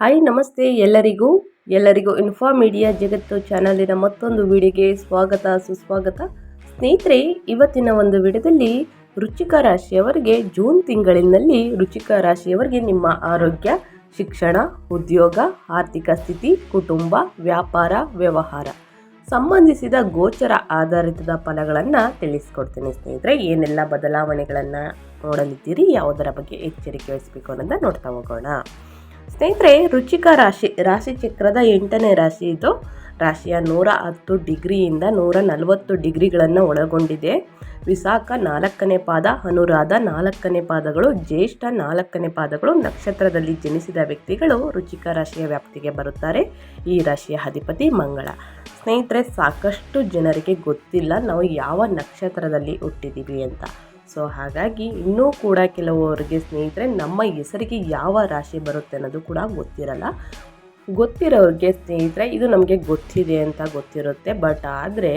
Hi ನಮಸ್ತೆ ಎಲ್ಲರಿಗೂ. ಎಲ್ಲರಿಗೂ ಇನ್ಫಾ ಮೀಡಿಯಾ ಜಗತ್ತು ಚಾನಲಿನ ಮತ್ತೊಂದು ವಿಡಿಯೋಗೆ ಸ್ವಾಗತ, ಸುಸ್ವಾಗತ. ಸ್ನೇಹಿತರೆ, ಇವತ್ತಿನ ಒಂದು ವಿಡಿಯೋದಲ್ಲಿ ರುಚಿಕ ರಾಶಿಯವರಿಗೆ ಜೂನ್ ತಿಂಗಳಿನಲ್ಲಿ ರುಚಿಕ ರಾಶಿಯವರಿಗೆ ನಿಮ್ಮ ಆರೋಗ್ಯ, ಶಿಕ್ಷಣ, ಉದ್ಯೋಗ, ಆರ್ಥಿಕ ಸ್ಥಿತಿ, ಕುಟುಂಬ, ವ್ಯಾಪಾರ, ವ್ಯವಹಾರ ಸಂಬಂಧಿಸಿದ ಗೋಚರ ಆಧಾರಿತದ ಫಲಗಳನ್ನು ತಿಳಿಸ್ಕೊಡ್ತೀನಿ ಸ್ನೇಹಿತರೆ. ಏನೆಲ್ಲ ಬದಲಾವಣೆಗಳನ್ನು ನೋಡಲಿದ್ದೀರಿ, ಯಾವುದರ ಬಗ್ಗೆ ಎಚ್ಚರಿಕೆ ವಹಿಸಬೇಕು ಅನ್ನೋದನ್ನು ನೋಡ್ತಾ ಹೋಗೋಣ. ಸ್ನೇಹಿತರೆ ರುಚಿಕ ರಾಶಿ ರಾಶಿ ಚಕ್ರದ ಎಂಟನೇ ರಾಶಿ ಇದು. ರಾಶಿಯ ನೂರ ಹತ್ತು ಡಿಗ್ರಿಯಿಂದ ನೂರ ನಲವತ್ತು ಡಿಗ್ರಿಗಳನ್ನು ಒಳಗೊಂಡಿದೆ. ವಿಸಾಖ ನಾಲ್ಕನೇ ಪಾದ, ಅನುರಾಧ ನಾಲ್ಕನೇ ಪಾದಗಳು, ಜ್ಯೇಷ್ಠ ನಾಲ್ಕನೇ ಪಾದಗಳು ನಕ್ಷತ್ರದಲ್ಲಿ ಜನಿಸಿದ ವ್ಯಕ್ತಿಗಳು ರುಚಿಕ ರಾಶಿಯ ವ್ಯಾಪ್ತಿಗೆ ಬರುತ್ತಾರೆ. ಈ ರಾಶಿಯ ಅಧಿಪತಿ ಮಂಗಳ. ಸ್ನೇಹಿತರೆ, ಸಾಕಷ್ಟು ಜನರಿಗೆ ಗೊತ್ತಿಲ್ಲ ನಾವು ಯಾವ ನಕ್ಷತ್ರದಲ್ಲಿ ಹುಟ್ಟಿದ್ದೀವಿ ಅಂತ. ಸೊ ಹಾಗಾಗಿ ಇನ್ನೂ ಕೂಡ ಕೆಲವರಿಗೆ ಸ್ನೇಹಿತರೆ, ನಮ್ಮ ಹೆಸರಿಗೆ ಯಾವ ರಾಶಿ ಬರುತ್ತೆ ಅನ್ನೋದು ಕೂಡ ಗೊತ್ತಿರಲ್ಲ. ಗೊತ್ತಿರೋರಿಗೆ ಸ್ನೇಹಿತರೆ, ಇದು ನಮಗೆ ಗೊತ್ತಿದೆ ಅಂತ ಗೊತ್ತಿರುತ್ತೆ. ಬಟ್ ಆದರೆ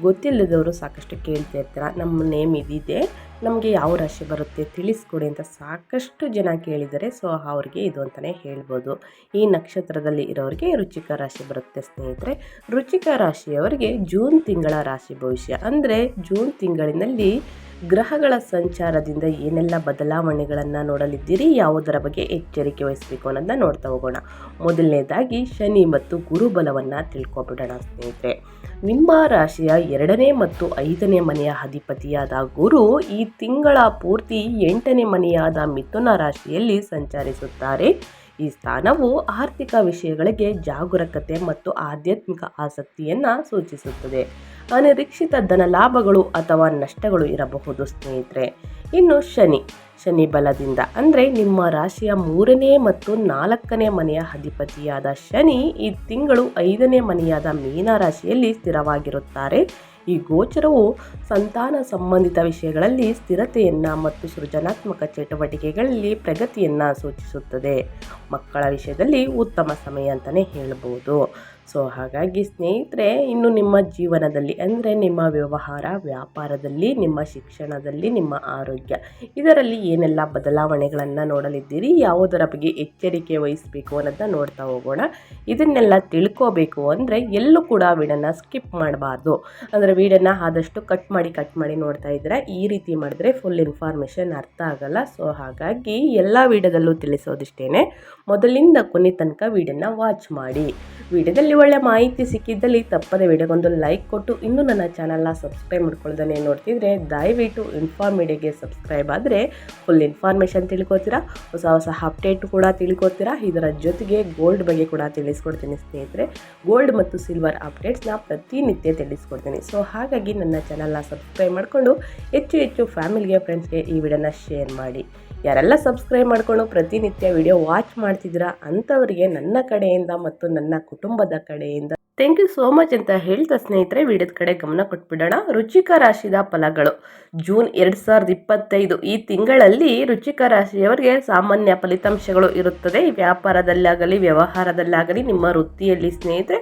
ಗೊತ್ತಿಲ್ಲದವರು ಸಾಕಷ್ಟು ಕೇಳ್ತಾ ಇರ್ತಾರೆ? ನಮ್ಮ ನೇಮ್ ಇದಿದೆ. ನಮಗೆ ಯಾವ ರಾಶಿ ಬರುತ್ತೆ ತಿಳಿಸ್ಕೊಡಿ ಅಂತ ಸಾಕಷ್ಟು ಜನ ಕೇಳಿದರೆ ಸೊ ಅವ್ರಿಗೆ ಇದು ಅಂತಲೇ ಹೇಳ್ಬೋದು. ಈ ನಕ್ಷತ್ರದಲ್ಲಿ ಇರೋರಿಗೆ ರುಚಿಕ ರಾಶಿ ಬರುತ್ತೆ ಸ್ನೇಹಿತರೆ. ರುಚಿಕ ರಾಶಿಯವರಿಗೆ ಜೂನ್ ತಿಂಗಳ ರಾಶಿ ಭವಿಷ್ಯ. ಅಂದರೆ ಜೂನ್ ತಿಂಗಳಿನಲ್ಲಿ ಗ್ರಹಗಳ ಸಂಚಾರದಿಂದ ಏನೆಲ್ಲ ಬದಲಾವಣೆಗಳನ್ನು ನೋಡಲಿದ್ದೀರಿ? ಯಾವುದರ ಬಗ್ಗೆ ಎಚ್ಚರಿಕೆ ವಹಿಸಬೇಕು ಅನ್ನೋದನ್ನ ನೋಡ್ತಾ ಹೋಗೋಣ. ಮೊದಲನೇದಾಗಿ ಶನಿ ಮತ್ತು ಗುರು ಬಲವನ್ನು ತಿಳ್ಕೊಬಿಡೋಣ ಸ್ನೇಹಿತರೆ. ನಿಮ್ಮ ರಾಶಿಯ ಎರಡನೇ ಮತ್ತು ಐದನೇ ಮನೆಯ ಅಧಿಪತಿಯಾದ ಗುರು ಈ ತಿಂಗಳ ಪೂರ್ತಿ ಎಂಟನೇ ಮನೆಯಾದ ಮಿಥುನ ರಾಶಿಯಲ್ಲಿ ಸಂಚರಿಸುತ್ತಾರೆ. ಈ ಸ್ಥಾನವು ಆರ್ಥಿಕ ವಿಷಯಗಳಿಗೆ ಜಾಗರೂಕತೆ ಮತ್ತು ಆಧ್ಯಾತ್ಮಿಕ ಆಸಕ್ತಿಯನ್ನು ಸೂಚಿಸುತ್ತದೆ. ಅನಿರೀಕ್ಷಿತ ಧನ ಲಾಭಗಳು ಅಥವಾ ನಷ್ಟಗಳು ಇರಬಹುದು ಸ್ನೇಹಿತರೆ. ಇನ್ನು ಶನಿ. ಶನಿ ಬಲದಿಂದ. ಅಂದರೆ ನಿಮ್ಮ ರಾಶಿಯ ಮೂರನೇ ಮತ್ತು ನಾಲ್ಕನೇ ಮನೆಯ ಅಧಿಪತಿಯಾದ ಶನಿ ಈ ತಿಂಗಳು ಐದನೇ ಮನೆಯಾದ ಮೀನ ರಾಶಿಯಲ್ಲಿ ಸ್ಥಿರವಾಗಿರುತ್ತಾರೆ. ಈ ಗೋಚರವು ಸಂತಾನ ಸಂಬಂಧಿತ ವಿಷಯಗಳಲ್ಲಿ ಸ್ಥಿರತೆಯನ್ನು ಮತ್ತು ಸೃಜನಾತ್ಮಕ ಚಟುವಟಿಕೆಗಳಲ್ಲಿ ಪ್ರಗತಿಯನ್ನು ಸೂಚಿಸುತ್ತದೆ. ಮಕ್ಕಳ ವಿಷಯದಲ್ಲಿ ಉತ್ತಮ ಸಮಯ ಅಂತಲೇ ಹೇಳ್ಬೋದು. ಸೊ ಹಾಗಾಗಿ ಸ್ನೇಹಿತರೆ, ಇನ್ನು ನಿಮ್ಮ ಜೀವನದಲ್ಲಿ ಅಂದರೆ ನಿಮ್ಮ ವ್ಯವಹಾರ, ವ್ಯಾಪಾರದಲ್ಲಿ, ನಿಮ್ಮ ಶಿಕ್ಷಣದಲ್ಲಿ, ನಿಮ್ಮ ಆರೋಗ್ಯ, ಇದರಲ್ಲಿ ಏನೆಲ್ಲ ಬದಲಾವಣೆಗಳನ್ನು ನೋಡಲಿದ್ದೀರಿ, ಯಾವುದರ ಬಗ್ಗೆ ಎಚ್ಚರಿಕೆ ವಹಿಸಬೇಕು ಅನ್ನೋದನ್ನ ನೋಡ್ತಾ ಹೋಗೋಣ. ಇದನ್ನೆಲ್ಲ ತಿಳ್ಕೋಬೇಕು ಅಂದರೆ ಎಲ್ಲೂ ಕೂಡ ವೀಡನ್ನು ಸ್ಕಿಪ್ ಮಾಡಬಾರ್ದು. ಅಂದರೆ ವೀಡನ್ನು ಆದಷ್ಟು ಕಟ್ ಮಾಡಿ ಕಟ್ ಮಾಡಿ ನೋಡ್ತಾ ಇದ್ದರೆ ಈ ರೀತಿ ಮಾಡಿದ್ರೆ ಫುಲ್ ಇನ್ಫಾರ್ಮೇಷನ್ ಅರ್ಥ ಆಗಲ್ಲ. ಸೊ ಹಾಗಾಗಿ ಎಲ್ಲ ವೀಡಿಯೋದಲ್ಲೂ ತಿಳಿಸೋದಿಷ್ಟೇ ಮೊದಲಿಂದ ಕೊನೆ ತನಕ ವೀಡನ್ನು ವಾಚ್ ಮಾಡಿ. ವಿಡಿಯೋದಲ್ಲಿ ಒಳ್ಳೆ ಮಾಹಿತಿ ಸಿಕ್ಕಿದ್ದಲ್ಲಿ ತಪ್ಪದೆ ವಿಡಿಯೋಗೊಂದು ಲೈಕ್ ಕೊಟ್ಟು ಇನ್ನೂ ನನ್ನ ಚಾನಲ್ನ ಸಬ್ಸ್ಕ್ರೈಬ್ ಮಾಡ್ಕೊಳ್ದೇ ನೋಡ್ತಿದ್ರೆ ದಯವಿಟ್ಟು ಇನ್ಫಾರ್ಮ್ ಮೀಡಿಯಾಗೆ ಸಬ್ಸ್ಕ್ರೈಬ್ ಆದರೆ ಫುಲ್ ಇನ್ಫಾರ್ಮೇಷನ್ ತಿಳ್ಕೊತೀರಾ, ಹೊಸ ಹೊಸ ಅಪ್ಡೇಟ್ ಕೂಡ ತಿಳ್ಕೊತೀರಾ, ಇದರ ಜೊತೆಗೆ ಗೋಲ್ಡ್ ಬಗ್ಗೆ ಕೂಡ ತಿಳಿಸ್ಕೊಡ್ತೀನಿ ಸ್ನೇಹಿತರೆ. ಗೋಲ್ಡ್ ಮತ್ತು ಸಿಲ್ವರ್ ಅಪ್ಡೇಟ್ಸ್ನ ಪ್ರತಿನಿತ್ಯ ತಿಳಿಸ್ಕೊಡ್ತೀನಿ. ಸೊ ಹಾಗಾಗಿ ನನ್ನ ಚಾನಲ್ನ ಸಬ್ಸ್ಕ್ರೈಬ್ ಮಾಡಿಕೊಂಡು ಹೆಚ್ಚು ಹೆಚ್ಚು ಫ್ಯಾಮಿಲಿಗೆ ಫ್ರೆಂಡ್ಸ್ಗೆ ಈ ವಿಡಿಯೋನ ಶೇರ್ ಮಾಡಿ. ಯಾರೆಲ್ಲ ಸಬ್ಸ್ಕ್ರೈಬ್ ಮಾಡಿಕೊಂಡು ಪ್ರತಿನಿತ್ಯ ವಿಡಿಯೋ ವಾಚ್ ಮಾಡ್ತಿದ್ದೀರಾ ಅಂಥವರಿಗೆ ನನ್ನ ಕಡೆಯಿಂದ ಮತ್ತು ನನ್ನ ಕುಟುಂಬದ ಕಡೆಯಿಂದ ಥ್ಯಾಂಕ್ ಯು ಸೋ ಮಚ್ ಅಂತ ಹೇಳ್ತಾ ಸ್ನೇಹಿತರೆ. ವಿಡಿಯೋದ ಕಡೆ ಗಮನ ಕೊಟ್ಬಿಡೋಣ. ರುಚಿಕ ರಾಶಿದ ಫಲಗಳು. ಜೂನ್ ಎರಡು ಸಾವಿರದ ಇಪ್ಪತ್ತೈದು ಈ ತಿಂಗಳಲ್ಲಿ ರುಚಿಕ ರಾಶಿಯವರಿಗೆ ಸಾಮಾನ್ಯ ಫಲಿತಾಂಶಗಳು ಇರುತ್ತದೆ. ವ್ಯಾಪಾರದಲ್ಲಾಗಲಿ, ವ್ಯವಹಾರದಲ್ಲಾಗಲಿ, ನಿಮ್ಮ ವೃತ್ತಿಯಲ್ಲಿ ಸ್ನೇಹಿತರೆ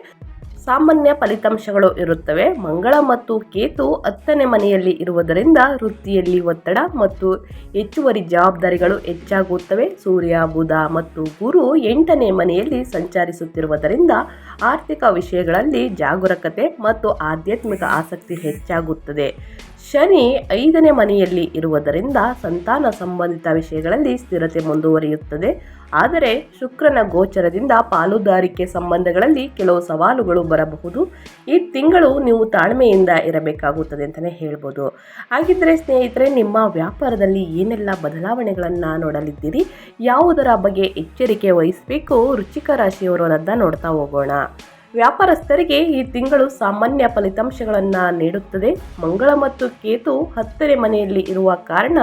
ಸಾಮಾನ್ಯ ಫಲಿತಾಂಶಗಳು ಇರುತ್ತವೆ. ಮಂಗಳ ಮತ್ತು ಕೇತು ಹತ್ತನೇ ಮನೆಯಲ್ಲಿ ಇರುವುದರಿಂದ ವೃತ್ತಿಯಲ್ಲಿ ಒತ್ತಡ ಮತ್ತು ಹೆಚ್ಚುವರಿ ಜವಾಬ್ದಾರಿಗಳು ಹೆಚ್ಚಾಗುತ್ತವೆ. ಸೂರ್ಯ, ಬುಧ ಮತ್ತು ಗುರು ಎಂಟನೇ ಮನೆಯಲ್ಲಿ ಸಂಚರಿಸುತ್ತಿರುವುದರಿಂದ ಆರ್ಥಿಕ ವಿಷಯಗಳಲ್ಲಿ ಜಾಗರೂಕತೆ ಮತ್ತು ಆಧ್ಯಾತ್ಮಿಕ ಆಸಕ್ತಿ ಹೆಚ್ಚಾಗುತ್ತದೆ. ಶನಿ ಐದನೇ ಮನೆಯಲ್ಲಿ ಇರುವುದರಿಂದ ಸಂತಾನ ಸಂಬಂಧಿತ ವಿಷಯಗಳಲ್ಲಿ ಸ್ಥಿರತೆ ಮುಂದುವರಿಯುತ್ತದೆ. ಆದರೆ ಶುಕ್ರನ ಗೋಚರದಿಂದ ಪಾಲುದಾರಿಕೆ ಸಂಬಂಧಗಳಲ್ಲಿ ಕೆಲವು ಸವಾಲುಗಳು ಬರಬಹುದು. ಈ ತಿಂಗಳು ನೀವು ತಾಳ್ಮೆಯಿಂದ ಇರಬೇಕಾಗುತ್ತದೆ ಅಂತಲೇ ಹೇಳ್ಬೋದು. ಹಾಗಿದ್ದರೆ ಸ್ನೇಹಿತರೆ, ನಿಮ್ಮ ವ್ಯಾಪಾರದಲ್ಲಿ ಏನೆಲ್ಲ ಬದಲಾವಣೆಗಳನ್ನು ನೋಡಲಿದ್ದೀರಿ? ಯಾವುದರ ಬಗ್ಗೆ ಎಚ್ಚರಿಕೆ ವಹಿಸಬೇಕು? ರುಚಿಕ ರಾಶಿಯವರು ಅನ್ನೋದನ್ನ ನೋಡ್ತಾ ಹೋಗೋಣ. ವ್ಯಾಪಾರಸ್ಥರಿಗೆ ಈ ತಿಂಗಳು ಸಾಮಾನ್ಯ ಫಲಿತಾಂಶಗಳನ್ನು ನೀಡುತ್ತದೆ. ಮಂಗಳ ಮತ್ತು ಕೇತು ಹತ್ತನೇ ಮನೆಯಲ್ಲಿ ಇರುವ ಕಾರಣ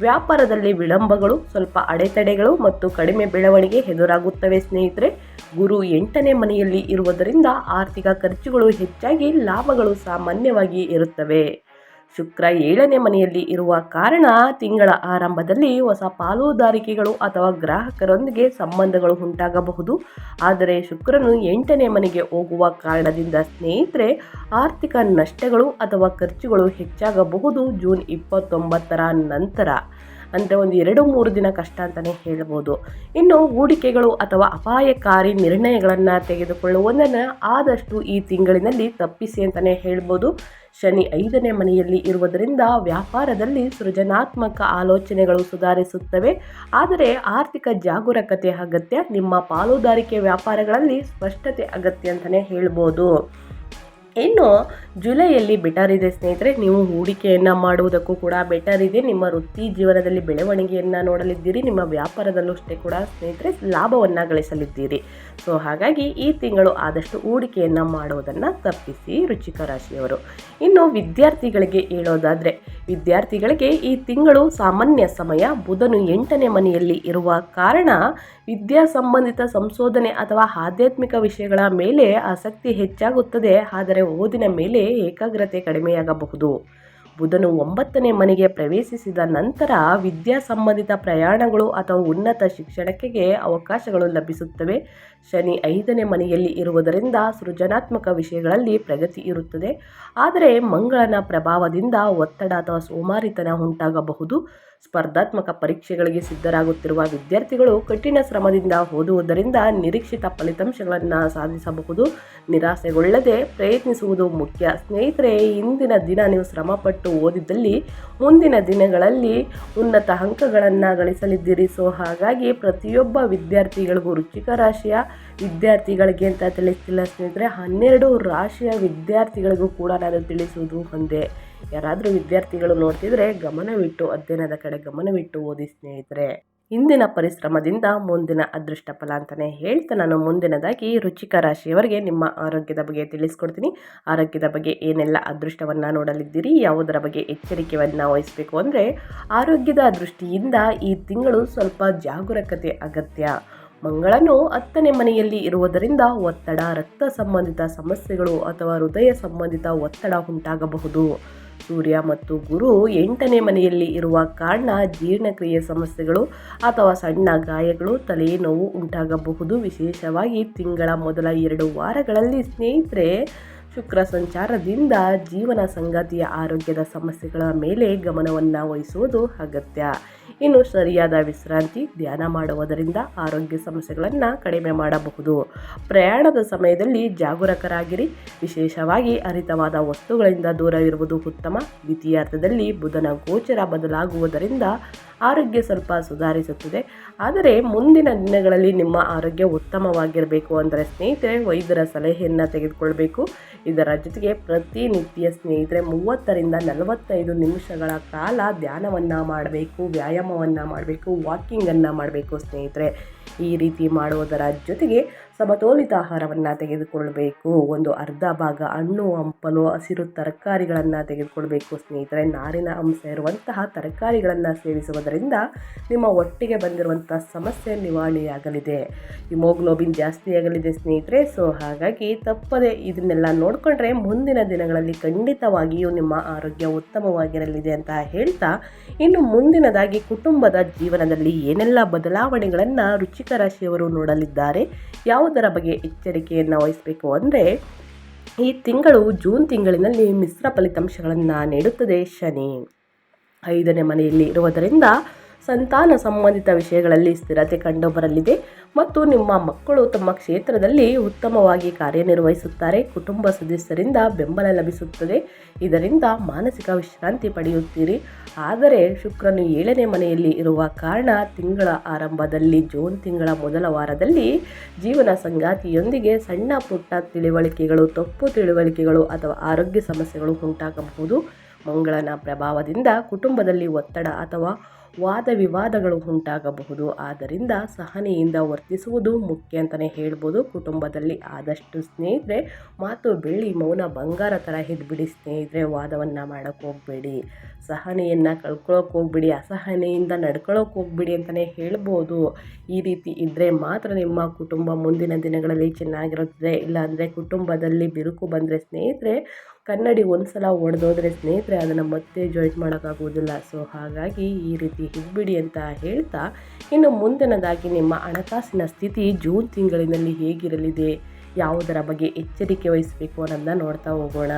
ವ್ಯಾಪಾರದಲ್ಲಿ ವಿಳಂಬಗಳು, ಸ್ವಲ್ಪ ಅಡೆತಡೆಗಳು ಮತ್ತು ಕಡಿಮೆ ಬೆಳವಣಿಗೆ ಎದುರಾಗುತ್ತವೆ ಸ್ನೇಹಿತರೆ. ಗುರು ಎಂಟನೇ ಮನೆಯಲ್ಲಿ ಇರುವುದರಿಂದ ಆರ್ಥಿಕ ಖರ್ಚುಗಳು ಹೆಚ್ಚಾಗಿ ಲಾಭಗಳು ಸಾಮಾನ್ಯವಾಗಿ ಇರುತ್ತವೆ. ಶುಕ್ರ ಏಳನೇ ಮನೆಯಲ್ಲಿ ಇರುವ ಕಾರಣ ತಿಂಗಳ ಆರಂಭದಲ್ಲಿ ಹೊಸ ಪಾಲುದಾರಿಕೆಗಳು ಅಥವಾ ಗ್ರಾಹಕರೊಂದಿಗೆ ಸಂಬಂಧಗಳು ಉಂಟಾಗಬಹುದು. ಆದರೆ ಶುಕ್ರನು ಎಂಟನೇ ಮನೆಗೆ ಹೋಗುವ ಕಾರಣದಿಂದ ಸ್ನೇಹಿತರೆ, ಆರ್ಥಿಕ ನಷ್ಟಗಳು ಅಥವಾ ಖರ್ಚುಗಳು ಹೆಚ್ಚಾಗಬಹುದು ಜೂನ್ ಇಪ್ಪತ್ತೊಂಬತ್ತರ ನಂತರ. ಅಂದರೆ ಒಂದು ಎರಡು ಮೂರು ದಿನ ಕಷ್ಟ ಅಂತಲೇ ಹೇಳ್ಬೋದು. ಇನ್ನು ಹೂಡಿಕೆಗಳು ಅಥವಾ ಅಪಾಯಕಾರಿ ನಿರ್ಣಯಗಳನ್ನು ತೆಗೆದುಕೊಳ್ಳುವುದನ್ನು ಆದಷ್ಟು ಈ ತಿಂಗಳಿನಲ್ಲಿ ತಪ್ಪಿಸಿ ಅಂತಲೇ ಹೇಳ್ಬೋದು. ಶನಿ ಐದನೇ ಮನೆಯಲ್ಲಿ ಇರುವುದರಿಂದ ವ್ಯಾಪಾರದಲ್ಲಿ ಸೃಜನಾತ್ಮಕ ಆಲೋಚನೆಗಳು ಸುಧಾರಿಸುತ್ತವೆ. ಆದರೆ ಆರ್ಥಿಕ ಜಾಗರೂಕತೆ ಅಗತ್ಯ. ನಿಮ್ಮ ಪಾಲುದಾರಿಕೆ ವ್ಯಾಪಾರಗಳಲ್ಲಿ ಸ್ಪಷ್ಟತೆ ಅಗತ್ಯ ಅಂತಲೇ ಹೇಳ್ಬೋದು. ಇನ್ನು ಜುಲೈಯಲ್ಲಿ ಬೆಟರ್ ಇದೆ ಸ್ನೇಹಿತರೆ, ನೀವು ಹೂಡಿಕೆಯನ್ನು ಮಾಡುವುದಕ್ಕೂ ಕೂಡ ಬೆಟರ್ ಇದೆ. ನಿಮ್ಮ ವೃತ್ತಿ ಜೀವನದಲ್ಲಿ ಬೆಳವಣಿಗೆಯನ್ನು ನೋಡಲಿದ್ದೀರಿ, ನಿಮ್ಮ ವ್ಯಾಪಾರದಲ್ಲೂ ಅಷ್ಟೇ ಕೂಡ ಸ್ನೇಹಿತರೆ ಲಾಭವನ್ನು ಗಳಿಸಲಿದ್ದೀರಿ. ಸೊ, ಹಾಗಾಗಿ ಈ ತಿಂಗಳು ಆದಷ್ಟು ಹೂಡಿಕೆಯನ್ನು ಮಾಡುವುದನ್ನು ತಪ್ಪಿಸಿ ರುಚಿಕ ರಾಶಿಯವರು. ಇನ್ನು ವಿದ್ಯಾರ್ಥಿಗಳಿಗೆ ಹೇಳೋದಾದರೆ, ವಿದ್ಯಾರ್ಥಿಗಳಿಗೆ ಈ ತಿಂಗಳು ಸಾಮಾನ್ಯ ಸಮಯ, ಬುಧನು ಎಂಟನೇ ಮನೆಯಲ್ಲಿ ಇರುವ ಕಾರಣ ವಿದ್ಯಾ ಸಂಬಂಧಿತ ಸಂಶೋಧನೆ ಅಥವಾ ಆಧ್ಯಾತ್ಮಿಕ ವಿಷಯಗಳ ಮೇಲೆ ಆಸಕ್ತಿ ಹೆಚ್ಚಾಗುತ್ತದೆ. ಆದರೆ ಓದಿನ ಮೇಲೆ ಏಕಾಗ್ರತೆ ಕಡಿಮೆಯಾಗಬಹುದು. ಬುಧನು ಒಂಬತ್ತನೇ ಮನೆಗೆ ಪ್ರವೇಶಿಸಿದ ನಂತರ ವಿದ್ಯಾ ಸಂಬಂಧಿತ ಪ್ರಯಾಣಗಳು ಅಥವಾ ಉನ್ನತ ಶಿಕ್ಷಣಕ್ಕೆ ಅವಕಾಶಗಳು ಲಭಿಸುತ್ತವೆ. ಶನಿ ಐದನೇ ಮನೆಯಲ್ಲಿ ಇರುವುದರಿಂದ ಸೃಜನಾತ್ಮಕ ವಿಷಯಗಳಲ್ಲಿ ಪ್ರಗತಿ ಇರುತ್ತದೆ. ಆದರೆ ಮಂಗಳನ ಪ್ರಭಾವದಿಂದ ಒತ್ತಡ ಅಥವಾ ಸೋಮಾರಿತನ ಉಂಟಾಗಬಹುದು. ಸ್ಪರ್ಧಾತ್ಮಕ ಪರೀಕ್ಷೆಗಳಿಗೆ ಸಿದ್ಧರಾಗುತ್ತಿರುವ ವಿದ್ಯಾರ್ಥಿಗಳು ಕಠಿಣ ಶ್ರಮದಿಂದ ಓದುವುದರಿಂದ ನಿರೀಕ್ಷಿತ ಫಲಿತಾಂಶಗಳನ್ನು ಸಾಧಿಸಬಹುದು. ನಿರಾಸೆಗೊಳ್ಳದೆ ಪ್ರಯತ್ನಿಸುವುದು ಮುಖ್ಯ. ಸ್ನೇಹಿತರೆ, ಇಂದಿನ ದಿನ ನೀವು ಶ್ರಮಪಟ್ಟು ಓದಿದ್ದಲ್ಲಿ ಮುಂದಿನ ದಿನಗಳಲ್ಲಿ ಉನ್ನತ ಅಂಕಗಳನ್ನು ಗಳಿಸಲಿದ್ದೀರಿ. ಸೊ, ಹಾಗಾಗಿ ಪ್ರತಿಯೊಬ್ಬ ವಿದ್ಯಾರ್ಥಿಗಳಿಗೂ ರುಚಿಕ ರಾಶಿಯ ವಿದ್ಯಾರ್ಥಿಗಳಿಗೆ ಅಂತ ತಿಳಿಸ್ತಿಲ್ಲ ಸ್ನೇಹಿತರೆ, ಹನ್ನೆರಡು ರಾಶಿಯ ವಿದ್ಯಾರ್ಥಿಗಳಿಗೂ ಕೂಡ ನಾನು ತಿಳಿಸುವುದು ಒಂದೇ. ಯಾರಾದರೂ ವಿದ್ಯಾರ್ಥಿಗಳು ನೋಡ್ತಿದ್ರೆ ಗಮನವಿಟ್ಟು ಅಧ್ಯಯನದ ಕಡೆ ಗಮನವಿಟ್ಟು ಓದಿ ಸ್ನೇಹಿತರೆ. ಇಂದಿನ ಪರಿಶ್ರಮದಿಂದ ಮುಂದಿನ ಅದೃಷ್ಟ ಫಲ ಅಂತಲೇ ಹೇಳ್ತಾ ನಾನು ಮುಂದಿನದಾಗಿ ರುಚಿಕ ರಾಶಿಯವರಿಗೆ ನಿಮ್ಮ ಆರೋಗ್ಯದ ಬಗ್ಗೆ ತಿಳಿಸ್ಕೊಡ್ತೀನಿ. ಆರೋಗ್ಯದ ಬಗ್ಗೆ ಏನೆಲ್ಲ ಅದೃಷ್ಟವನ್ನು ನೋಡಲಿದ್ದೀರಿ, ಯಾವುದರ ಬಗ್ಗೆ ಎಚ್ಚರಿಕೆಯನ್ನು ವಹಿಸಬೇಕು ಅಂದರೆ ಆರೋಗ್ಯದ ದೃಷ್ಟಿಯಿಂದ ಈ ತಿಂಗಳು ಸ್ವಲ್ಪ ಜಾಗರೂಕತೆ ಅಗತ್ಯ. ಮಂಗಳನು ಹತ್ತನೇ ಮನೆಯಲ್ಲಿ ಇರುವುದರಿಂದ ಒತ್ತಡ, ರಕ್ತ ಸಂಬಂಧಿತ ಸಮಸ್ಯೆಗಳು ಅಥವಾ ಹೃದಯ ಸಂಬಂಧಿತ ಒತ್ತಡ ಉಂಟಾಗಬಹುದು. ಸೂರ್ಯ ಮತ್ತು ಗುರು ಎಂಟನೇ ಮನೆಯಲ್ಲಿ ಇರುವ ಕಾರಣ ಜೀರ್ಣಕ್ರಿಯೆ ಸಮಸ್ಯೆಗಳು ಅಥವಾ ಸಣ್ಣ ಗಾಯಗಳು, ತಲೆನೋವು ಉಂಟಾಗಬಹುದು. ವಿಶೇಷವಾಗಿ ತಿಂಗಳ ಮೊದಲ ಎರಡು ವಾರಗಳಲ್ಲಿ ಸ್ನೇಹಿತರೆ, ಶುಕ್ರ ಸಂಚಾರದಿಂದ ಜೀವನ ಸಂಗಾತಿಯ ಆರೋಗ್ಯದ ಸಮಸ್ಯೆಗಳ ಮೇಲೆ ಗಮನವನ್ನು ವಹಿಸುವುದು ಅಗತ್ಯ. ಇನ್ನು ಸರಿಯಾದ ವಿಶ್ರಾಂತಿ ಧ್ಯಾನ ಮಾಡುವುದರಿಂದ ಆರೋಗ್ಯ ಸಮಸ್ಯೆಗಳನ್ನು ಕಡಿಮೆ ಮಾಡಬಹುದು. ಪ್ರಯಾಣದ ಸಮಯದಲ್ಲಿ ಜಾಗರೂಕರಾಗಿರಿ. ವಿಶೇಷವಾಗಿ ಹರಿತವಾದ ವಸ್ತುಗಳಿಂದ ದೂರವಿರುವುದು ಉತ್ತಮ. ದ್ವಿತೀಯಾರ್ಥದಲ್ಲಿ ಬುಧನ ಗೋಚರ ಬದಲಾಗುವುದರಿಂದ ಆರೋಗ್ಯ ಸ್ವಲ್ಪ ಸುಧಾರಿಸುತ್ತದೆ. ಆದರೆ ಮುಂದಿನ ದಿನಗಳಲ್ಲಿ ನಿಮ್ಮ ಆರೋಗ್ಯ ಉತ್ತಮವಾಗಿರಬೇಕು ಅಂದರೆ ಸ್ನೇಹಿತರೆ, ವೈದ್ಯರ ಸಲಹೆಯನ್ನು ತೆಗೆದುಕೊಳ್ಬೇಕು. ಇದರ ಜೊತೆಗೆ ಪ್ರತಿನಿತ್ಯ ಸ್ನೇಹಿತರೆ, ಮೂವತ್ತರಿಂದ ನಲವತ್ತೈದು ನಿಮಿಷಗಳ ಕಾಲ ಧ್ಯಾನವನ್ನು ಮಾಡಬೇಕು, ವ್ಯಾಯಾಮವನ್ನು ಮಾಡಬೇಕು, ವಾಕಿಂಗನ್ನು ಮಾಡಬೇಕು ಸ್ನೇಹಿತರೆ. ಈ ರೀತಿ ಮಾಡುವುದರ ಜೊತೆಗೆ ಸಮತೋಲಿತ ಆಹಾರವನ್ನು ತೆಗೆದುಕೊಳ್ಬೇಕು. ಒಂದು ಅರ್ಧ ಭಾಗ ಹಣ್ಣು, ಹಂಪಲು, ಹಸಿರು ತರಕಾರಿಗಳನ್ನು ತೆಗೆದುಕೊಳ್ಬೇಕು. ಸ್ನೇಹಿತರೆ, ನಾರಿನ ಅಂಶ ಇರುವಂತಹ ತರಕಾರಿಗಳನ್ನು ಸೇವಿಸುವುದರಿಂದ ನಿಮ್ಮ ಒಟ್ಟಿಗೆ ಬಂದಿರುವಂಥ ಸಮಸ್ಯೆ ನಿವಾರಣೆಯಾಗಲಿದೆ ಹಿಮೋಗ್ಲೋಬಿನ್ ಜಾಸ್ತಿ ಆಗಲಿದೆ ಸ್ನೇಹಿತರೆ. ಸೊ ಹಾಗಾಗಿ ತಪ್ಪದೆ ಇದನ್ನೆಲ್ಲ ನೋಡಿಕೊಂಡ್ರೆ ಮುಂದಿನ ದಿನಗಳಲ್ಲಿ ಖಂಡಿತವಾಗಿಯೂ ನಿಮ್ಮ ಆರೋಗ್ಯ ಉತ್ತಮವಾಗಿರಲಿದೆ ಅಂತ ಹೇಳ್ತಾ, ಇನ್ನು ಮುಂದಿನದಾಗಿ ಕುಟುಂಬದ ಜೀವನದಲ್ಲಿ ಏನೆಲ್ಲ ಬದಲಾವಣೆಗಳನ್ನು ರುಚಿಕ ರಾಶಿಯವರು ನೋಡಲಿದ್ದಾರೆ, ಯಾವ ಯಾವುದರ ಬಗ್ಗೆ ಎಚ್ಚರಿಕೆಯನ್ನು ವಹಿಸಬೇಕು ಅಂದರೆ ಈ ತಿಂಗಳು ಜೂನ್ ತಿಂಗಳಿನಲ್ಲಿ ಮಿಶ್ರ ಫಲಿತಾಂಶಗಳನ್ನು ನೀಡುತ್ತದೆ ಶನಿ. ಐದನೇ ಮನೆಯಲ್ಲಿ ಇರುವುದರಿಂದ ಸಂತಾನ ಸಂಬಂಧಿತ ವಿಷಯಗಳಲ್ಲಿ ಸ್ಥಿರತೆ ಕಂಡುಬರಲಿದೆ ಮತ್ತು ನಿಮ್ಮ ಮಕ್ಕಳು ತಮ್ಮ ಕ್ಷೇತ್ರದಲ್ಲಿ ಉತ್ತಮವಾಗಿ ಕಾರ್ಯನಿರ್ವಹಿಸುತ್ತಾರೆ. ಕುಟುಂಬ ಸದಸ್ಯರಿಂದ ಬೆಂಬಲ ಲಭಿಸುತ್ತದೆ. ಇದರಿಂದ ಮಾನಸಿಕ ವಿಶ್ರಾಂತಿ ಪಡೆಯುತ್ತೀರಿ. ಆದರೆ ಶುಕ್ರನು ಏಳನೇ ಮನೆಯಲ್ಲಿ ಇರುವ ಕಾರಣ ತಿಂಗಳ ಆರಂಭದಲ್ಲಿ ಜೂನ್ ತಿಂಗಳ ಮೊದಲ ವಾರದಲ್ಲಿ ಜೀವನ ಸಂಗಾತಿಯೊಂದಿಗೆ ಸಣ್ಣ ಪುಟ್ಟ ತಿಳಿವಳಿಕೆಗಳು, ತಪ್ಪು ತಿಳಿವಳಿಕೆಗಳು ಅಥವಾ ಆರೋಗ್ಯ ಸಮಸ್ಯೆಗಳು ಉಂಟಾಗಬಹುದು. ಮಂಗಳನ ಪ್ರಭಾವದಿಂದ ಕುಟುಂಬದಲ್ಲಿ ಒತ್ತಡ ಅಥವಾ ವಾದ ವಿವಾದಗಳು ಉಂಟಾಗಬಹುದು. ಆದ್ದರಿಂದ ಸಹನೆಯಿಂದ ವರ್ತಿಸುವುದು ಮುಖ್ಯ ಅಂತಲೇ ಹೇಳ್ಬೋದು. ಕುಟುಂಬದಲ್ಲಿ ಆದಷ್ಟು ಸ್ನೇಹಿತರೆ, ಮಾತು ಬೆಳ್ಳಿ, ಮೌನ, ಬಂಗಾರ ಥರ ಇದ್ಬಿಡಿ ಸ್ನೇಹಿತರೆ, ವಾದವನ್ನು ಮಾಡೋಕ್ಕೆ ಹೋಗಬೇಡಿ. ಸಹನೆಯನ್ನು ಕಳ್ಕೊಳ್ಳೋಕೆ ಹೋಗ್ಬಿಡಿ, ಅಸಹನೆಯಿಂದ ನಡ್ಕೊಳ್ಳೋಕೆ ಹೋಗ್ಬಿಡಿ ಅಂತಲೇ ಹೇಳ್ಬೋದು. ಈ ರೀತಿ ಇದ್ದರೆ ಮಾತ್ರ ನಿಮ್ಮ ಕುಟುಂಬ ಮುಂದಿನ ದಿನಗಳಲ್ಲಿ ಚೆನ್ನಾಗಿರುತ್ತದೆ. ಇಲ್ಲಾಂದರೆ ಕುಟುಂಬದಲ್ಲಿ ಬಿರುಕು ಬಂದರೆ ಸ್ನೇಹಿತರೆ ಕನ್ನಡಿ ಒಂದು ಸಲ ಒಡೆದೋದ್ರೆ ಸ್ನೇಹಿತರೆ ಅದನ್ನು ಮತ್ತೆ ಜಾಯಿಂಟ್ ಮಾಡೋಕ್ಕಾಗೋದಿಲ್ಲ ಸೊ ಹಾಗಾಗಿ ಈ ರೀತಿ ಹಿಗ್ಬಿಡಿ ಅಂತ ಹೇಳ್ತಾ ಇನ್ನು ಮುಂದಿನದಾಗಿ ನಿಮ್ಮ ಹಣಕಾಸಿನ ಸ್ಥಿತಿ ಜೂನ್ ತಿಂಗಳಿನಲ್ಲಿ ಹೇಗಿರಲಿದೆ, ಯಾವುದರ ಬಗ್ಗೆ ಎಚ್ಚರಿಕೆ ವಹಿಸಬೇಕು ಅನ್ನೋದನ್ನ ನೋಡ್ತಾ ಹೋಗೋಣ.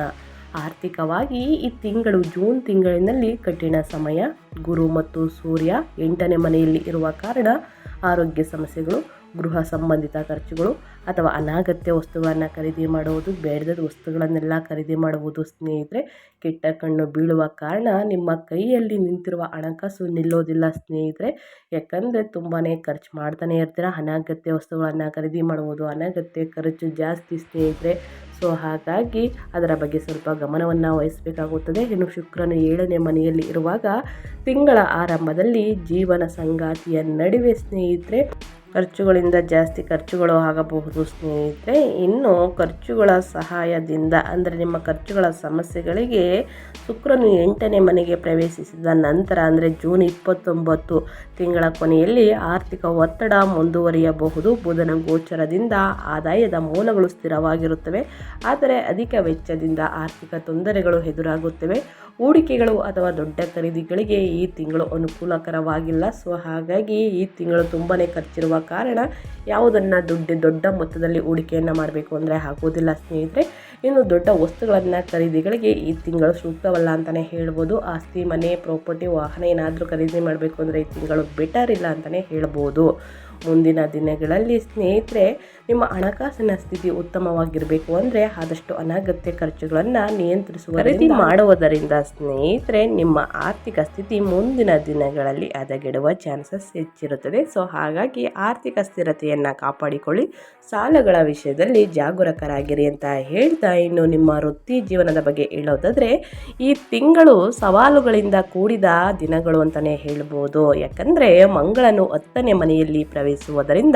ಆರ್ಥಿಕವಾಗಿ ಈ ತಿಂಗಳು ಜೂನ್ ತಿಂಗಳಿನಲ್ಲಿ ಕಠಿಣ ಸಮಯ. ಗುರು ಮತ್ತು ಸೂರ್ಯ ಎಂಟನೇ ಮನೆಯಲ್ಲಿ ಇರುವ ಕಾರಣ ಆರೋಗ್ಯ ಸಮಸ್ಯೆಗಳು, ಗೃಹ ಸಂಬಂಧಿತ ಖರ್ಚುಗಳು ಅಥವಾ ಅನಗತ್ಯ ವಸ್ತುಗಳನ್ನು ಖರೀದಿ ಮಾಡುವುದು, ಬೇಡದ ವಸ್ತುಗಳನ್ನೆಲ್ಲ ಖರೀದಿ ಮಾಡುವುದು ಸ್ನೇಹಿತರೆ, ಕೆಟ್ಟ ಕಣ್ಣು ಬೀಳುವ ಕಾರಣ ನಿಮ್ಮ ಕೈಯಲ್ಲಿ ನಿಂತಿರುವ ಹಣಕಾಸು ನಿಲ್ಲೋದಿಲ್ಲ ಸ್ನೇಹಿತರೆ. ಯಾಕಂದರೆ ತುಂಬಾ ಖರ್ಚು ಮಾಡ್ತಾನೆ ಇರ್ತೀರ, ಅನಗತ್ಯ ವಸ್ತುಗಳನ್ನು ಖರೀದಿ ಮಾಡುವುದು ಅನಗತ್ಯ ಖರ್ಚು ಜಾಸ್ತಿ ಸ್ನೇಹಿತರೆ. ಸೊ ಹಾಗಾಗಿ ಅದರ ಬಗ್ಗೆ ಸ್ವಲ್ಪ ಗಮನವನ್ನು ವಹಿಸಬೇಕಾಗುತ್ತದೆ. ಇನ್ನು ಶುಕ್ರನ ಏಳನೇ ಮನೆಯಲ್ಲಿ ಇರುವಾಗ ತಿಂಗಳ ಆರಂಭದಲ್ಲಿ ಜೀವನ ಸಂಗಾತಿಯ ನಡುವೆ ಸ್ನೇಹಿತರೆ ಖರ್ಚುಗಳಿಂದ ಜಾಸ್ತಿ ಖರ್ಚುಗಳು ಆಗಬಹುದು ಸ್ನೇಹಿತರೆ. ಇನ್ನು ಖರ್ಚುಗಳ ಸಹಾಯದಿಂದ, ಅಂದರೆ ನಿಮ್ಮ ಖರ್ಚುಗಳ ಸಮಸ್ಯೆಗಳಿಗೆ ಶುಕ್ರನು ಎಂಟನೇ ಮನೆಗೆ ಪ್ರವೇಶಿಸಿದ ನಂತರ, ಅಂದರೆ ಜೂನ್ ಇಪ್ಪತ್ತೊಂಬತ್ತು ತಿಂಗಳ ಕೊನೆಯಲ್ಲಿ ಆರ್ಥಿಕ ಒತ್ತಡ ಮುಂದುವರಿಯಬಹುದು. ಬುಧನ ಗೋಚರದಿಂದ ಆದಾಯದ ಮೂಲಗಳು ಸ್ಥಿರವಾಗಿರುತ್ತವೆ. ಆದರೆ ಅಧಿಕ ವೆಚ್ಚದಿಂದ ಆರ್ಥಿಕ ತೊಂದರೆಗಳು ಎದುರಾಗುತ್ತವೆ. ಹೂಡಿಕೆಗಳು ಅಥವಾ ದೊಡ್ಡ ಖರೀದಿಗಳಿಗೆ ಈ ತಿಂಗಳು ಅನುಕೂಲಕರವಾಗಿಲ್ಲ. ಸೊ, ಹಾಗಾಗಿ ಈ ತಿಂಗಳು ತುಂಬಾ ಖರ್ಚಿರುವ ಕಾರಣ ಯಾವುದನ್ನು ದುಡ್ಡು ದೊಡ್ಡ ಮೊತ್ತದಲ್ಲಿ ಹೂಡಿಕೆಯನ್ನು ಮಾಡಬೇಕು ಅಂದರೆ ಆಗೋದಿಲ್ಲ ಸ್ನೇಹಿತರೆ. ಇನ್ನು ದೊಡ್ಡ ವಸ್ತುಗಳನ್ನು ಖರೀದಿಗಳಿಗೆ ಈ ತಿಂಗಳು ಸೂಕ್ತವಲ್ಲ ಅಂತಲೇ ಹೇಳ್ಬೋದು. ಆಸ್ತಿ, ಮನೆ ಪ್ರಾಪರ್ಟಿ ವಾಹನ ಏನಾದರೂ ಖರೀದಿ ಮಾಡಬೇಕು ಅಂದರೆ ಈ ತಿಂಗಳು ಬೆಟರ್ ಇಲ್ಲ ಅಂತಲೇ ಹೇಳ್ಬೋದು. ಮುಂದಿನ ದಿನಗಳಲ್ಲಿ ಸ್ನೇಹಿತರೆ, ನಿಮ್ಮ ಹಣಕಾಸಿನ ಸ್ಥಿತಿ ಉತ್ತಮವಾಗಿರಬೇಕು ಅಂದರೆ ಆದಷ್ಟು ಅನಗತ್ಯ ಖರ್ಚುಗಳನ್ನು ನಿಯಂತ್ರಿಸುವ ರೀತಿ ಮಾಡುವುದರಿಂದ ಸ್ನೇಹಿತರೆ, ನಿಮ್ಮ ಆರ್ಥಿಕ ಸ್ಥಿತಿ ಮುಂದಿನ ದಿನಗಳಲ್ಲಿ ಹದಗೆಡುವ ಚಾನ್ಸಸ್ ಹೆಚ್ಚಿರುತ್ತದೆ. ಸೊ, ಹಾಗಾಗಿ ಆರ್ಥಿಕ ಸ್ಥಿರತೆಯನ್ನು ಕಾಪಾಡಿಕೊಳ್ಳಿ. ಸಾಲಗಳ ವಿಷಯದಲ್ಲಿ ಜಾಗರೂಕರಾಗಿರಿ ಅಂತ ಹೇಳ್ತಾ ಇನ್ನು ನಿಮ್ಮ ವೃತ್ತಿ ಜೀವನದ ಬಗ್ಗೆ ಹೇಳೋದಾದರೆ, ಈ ತಿಂಗಳು ಸವಾಲುಗಳಿಂದ ಕೂಡಿದ ದಿನಗಳು ಅಂತಲೇ ಹೇಳ್ಬೋದು. ಯಾಕಂದರೆ, ಮಂಗಳನು ಹತ್ತನೇ ಮನೆಯಲ್ಲಿ ಪ್ರವೇಶಿಸುವುದರಿಂದ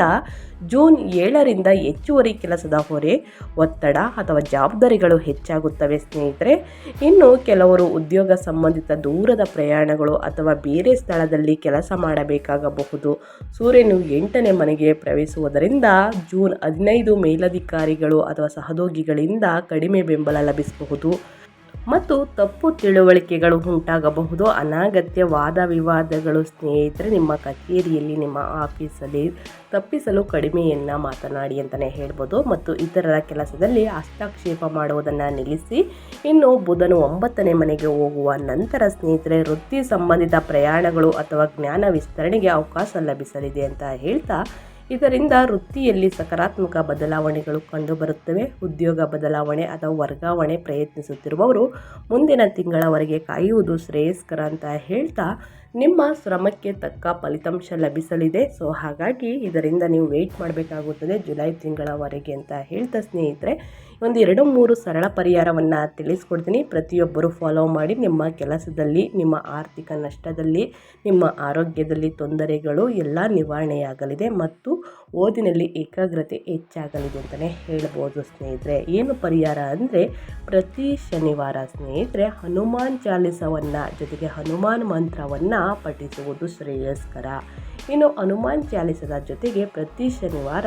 ಜೂನ್ ಏಳರಿಂದ ಹೆಚ್ಚುವರಿ ಕೆಲಸದ ಹೊರೆ, ಒತ್ತಡ ಅಥವಾ ಜವಾಬ್ದಾರಿಗಳು ಹೆಚ್ಚಾಗುತ್ತವೆ ಸ್ನೇಹಿತರೆ. ಇನ್ನು ಕೆಲವರು ಉದ್ಯೋಗ ಸಂಬಂಧಿತ ದೂರದ ಪ್ರಯಾಣಗಳು ಅಥವಾ ಬೇರೆ ಸ್ಥಳದಲ್ಲಿ ಕೆಲಸ ಮಾಡಬೇಕಾಗಬಹುದು. ಸೂರ್ಯನು ಎಂಟನೇ ಮನೆಗೆ ಪ್ರವೇಶಿಸುವುದರಿಂದ ಜೂನ್ ಹದಿನೈದು ಮೇಲಧಿಕಾರಿಗಳು ಅಥವಾ ಸಹೋದ್ಯೋಗಿಗಳಿಂದ ಕಡಿಮೆ ಬೆಂಬಲ ಲಭಿಸಬಹುದು. ಮತ್ತು ತಪ್ಪು ತಿಳುವಳಿಕೆಗಳು ಉಂಟಾಗಬಹುದು. ಅನಾಗತ್ಯ ವಾದ ವಿವಾದಗಳು ಸ್ನೇಹಿತರೆ, ನಿಮ್ಮ ಕಚೇರಿಯಲ್ಲಿ, ನಿಮ್ಮ ಆಫೀಸಲ್ಲಿ ತಪ್ಪಿಸಲು ಕಡಿಮೆಯನ್ನು ಮಾತನಾಡಿ ಅಂತಲೇ ಹೇಳ್ಬೋದು. ಮತ್ತು ಇತರರ ಕೆಲಸದಲ್ಲಿ ಹಸ್ತಕ್ಷೇಪ ಮಾಡುವುದನ್ನು ನಿಲ್ಲಿಸಿ. ಇನ್ನು ಬುಧನು ಒಂಬತ್ತನೇ ಮನೆಗೆ ಹೋಗುವ ನಂತರ ಸ್ನೇಹಿತರೆ, ವೃತ್ತಿ ಸಂಬಂಧಿತ ಪ್ರಯಾಣಗಳು ಅಥವಾ ಜ್ಞಾನ ವಿಸ್ತರಣೆಗೆ ಅವಕಾಶ ಲಭಿಸಲಿದೆ ಅಂತ ಹೇಳ್ತಾ ಇದರಿಂದ ವೃತ್ತಿಯಲ್ಲಿ ಸಕಾರಾತ್ಮಕ ಬದಲಾವಣೆಗಳು ಕಂಡುಬರುತ್ತವೆ. ಉದ್ಯೋಗ ಬದಲಾವಣೆ ಅಥವಾ ವರ್ಗಾವಣೆ ಪ್ರಯತ್ನಿಸುತ್ತಿರುವವರು ಮುಂದಿನ ತಿಂಗಳವರೆಗೆ ಕಾಯುವುದು ಶ್ರೇಯಸ್ಕರ ಅಂತ ಹೇಳ್ತಾ ನಿಮ್ಮ ಶ್ರಮಕ್ಕೆ ತಕ್ಕ ಫಲಿತಾಂಶ ಲಭಿಸಲಿದೆ. ಸೊ, ಹಾಗಾಗಿ ಇದರಿಂದ ನೀವು ವೆಯ್ಟ್ ಮಾಡಬೇಕಾಗುತ್ತದೆ. ಜುಲೈ ತಿಂಗಳವರೆಗೆ ಅಂತ ಹೇಳ್ತಾ ಸ್ನೇಹಿತರೆ, ಒಂದು ಎರಡು ಮೂರು ಸರಳ ಪರಿಹಾರವನ್ನು ತಿಳಿಸ್ಕೊಡ್ತೀನಿ. ಪ್ರತಿಯೊಬ್ಬರು ಫಾಲೋ ಮಾಡಿ ನಿಮ್ಮ ಕೆಲಸದಲ್ಲಿ, ನಿಮ್ಮ ಆರ್ಥಿಕ ನಷ್ಟದಲ್ಲಿ, ನಿಮ್ಮ ಆರೋಗ್ಯದಲ್ಲಿ ತೊಂದರೆಗಳು ಎಲ್ಲ ನಿವಾರಣೆಯಾಗಲಿದೆ ಮತ್ತು ಓದಿನಲ್ಲಿ ಏಕಾಗ್ರತೆ ಹೆಚ್ಚಾಗಲಿದೆ ಅಂತಲೇ ಹೇಳ್ಬೋದು ಸ್ನೇಹಿತರೆ. ಏನು ಪರಿಹಾರ ಅಂದರೆ, ಪ್ರತಿ ಶನಿವಾರ ಸ್ನೇಹಿತರೆ ಹನುಮಾನ್ ಚಾಲಿಸವನ್ನು ಜೊತೆಗೆ ಹನುಮಾನ್ ಮಂತ್ರವನ್ನು ಪಠಿಸುವುದು ಶ್ರೇಯಸ್ಕರ. ಇನ್ನು ಹನುಮಾನ್ ಚಾಲಿಸದ ಜೊತೆಗೆ ಪ್ರತಿ ಶನಿವಾರ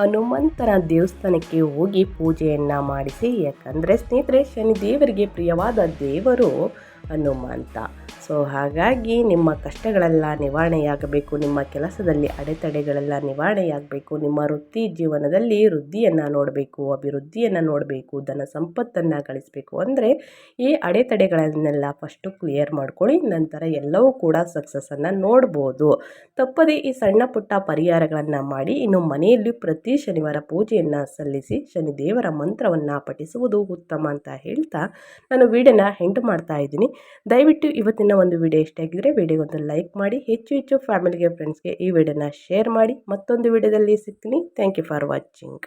ಹನುಮಂತನ ದೇವಸ್ಥಾನಕ್ಕೆ ಹೋಗಿ ಪೂಜೆಯನ್ನು ಮಾಡಿಸಿ, ಯಾಕಂದರೆ ಸ್ನೇಹಿತರೆ ಶನಿ ದೇವರಿಗೆ ಪ್ರಿಯವಾದ ದೇವರು ಹನುಮಂತ. ಸೊ ಹಾಗಾಗಿ ನಿಮ್ಮ ಕಷ್ಟಗಳೆಲ್ಲ ನಿವಾರಣೆಯಾಗಬೇಕು, ನಿಮ್ಮ ಕೆಲಸದಲ್ಲಿ ಅಡೆತಡೆಗಳೆಲ್ಲ ನಿವಾರಣೆಯಾಗಬೇಕು, ನಿಮ್ಮ ವೃತ್ತಿ ಜೀವನದಲ್ಲಿ ವೃದ್ಧಿಯನ್ನು ನೋಡಬೇಕು, ಅಭಿವೃದ್ಧಿಯನ್ನು ನೋಡಬೇಕು, ಧನ ಸಂಪತ್ತನ್ನು ಗಳಿಸಬೇಕು ಅಂದರೆ ಈ ಅಡೆತಡೆಗಳನ್ನೆಲ್ಲ ಫಸ್ಟು ಕ್ಲಿಯರ್ ಮಾಡ್ಕೊಳ್ಳಿ, ನಂತರ ಎಲ್ಲವೂ ಕೂಡ ಸಕ್ಸಸ್ಸನ್ನು ನೋಡ್ಬೋದು. ತಪ್ಪದೆ ಈ ಸಣ್ಣ ಪುಟ್ಟ ಪರಿಹಾರಗಳನ್ನು ಮಾಡಿ ಇನ್ನು ಮನೆಯಲ್ಲಿ ಪ್ರತಿ ಶನಿವಾರ ಪೂಜೆಯನ್ನು ಸಲ್ಲಿಸಿ ಶನಿ ದೇವರ ಮಂತ್ರವನ್ನು ಪಠಿಸುವುದು ಉತ್ತಮ ಅಂತ ಹೇಳ್ತಾ ನಾನು ವೀಡಿಯೋನ ಹೆಂಟು ಮಾಡ್ತಾ ಇದ್ದೀನಿ. ದಯವಿಟ್ಟು ಇವತ್ತಿನ ಒಂದು ವಿಡಿಯೋ ಇಷ್ಟ ಆಗಿದ್ರೆ ವಿಡಿಯೋಗೊಂದು ಲೈಕ್ ಮಾಡಿ, ಹೆಚ್ಚು ಹೆಚ್ಚು ಫ್ಯಾಮಿಲಿಗೆ ಫ್ರೆಂಡ್ಸ್ಗೆ ಈ ವಿಡಿಯೋನ ಶೇರ್ ಮಾಡಿ. ಮತ್ತೊಂದು ವಿಡಿಯೋದಲ್ಲಿ ಸಿಗ್ತೀನಿ. Thank you for watching